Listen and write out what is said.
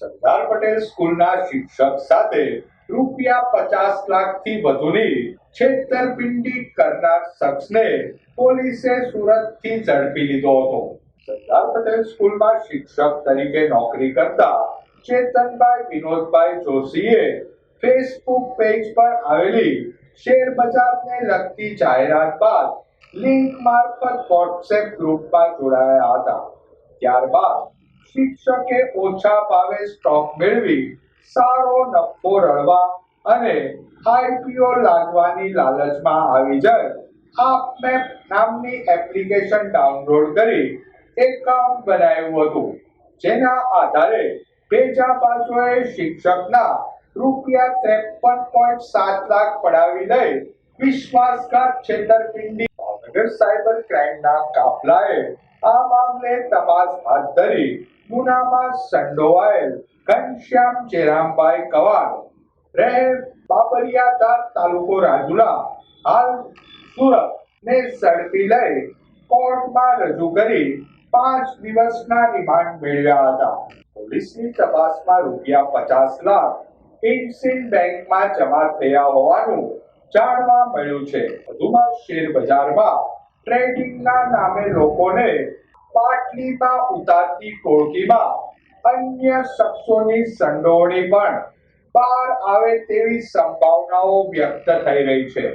સરદાર પટેલ સ્કૂલના શિક્ષક સાથે રૂપિયા પચાસ લાખથી વધુની છેતરપિંડી કરનાર શખ્સને પોલીસે સુરતથી ઝડપી લીધો હતો. સરદાર પટેલ સ્કૂલમાં શિક્ષક તરીકે નોકરી કરતા ચેતનભાઈ વિનોદભાઈ જોશીએ ફેસબુક પેજ પર આવેલી શેર બજારને લગતી જાહેરાત બાદ લિંક મારફત વોટ્સએપ ગ્રુપમાં જોડાયા હતા. ત્યારબાદ શિક્ષકે ઓછા ભાવે સ્ટોક મેળવી, સારો નફો રળવા અને આઈપીઓ લાગવાની લાલચમાં આવી જાય. આપમેપ નામની એપ્લિકેશન ડાઉનલોડ કરી એકાઉન્ટ બનાવ્યું હતું, જેના આધારે ભેજા બાજુએ શિક્ષકના રૂપિયા ત્રેપન પોઈન્ટ સાત લાખ પડાવી લઈ વિશ્વાસઘાત છેતરપિંડી. ભાવનગર સાયબર ક્રાઇમના કાફલાએ આ મામલે તપાસ હાથ ધરી ગુનામાં સંડોવાયેલ ઘનશ્યામ ચેરામભાઈ કવાડ રહે બાબરિયાધાર તાલુકો રાજુલા, હાલ સુરત ને ઝડપી લઈ કોર્ટમાં રજૂ કરી પાંચ દિવસના રિમાન્ડ મેળવ્યા હતા. પોલીસની તપાસમાં રૂપિયા પચાસ લાખ ઇન્સિન બેંકમાં જમા થયા હોવાનું જાણવા મળ્યું છે. વધુમાં શેર બજારમાં ટ્રેડિંગના નામે લોકોને પાટલીમાં ઉતારતી ટોળકીમાં અન્ય શખ્સોની સંડોવણી પણ બહાર આવે તેવી સંભાવનાઓ વ્યક્ત થઈ રહી છે.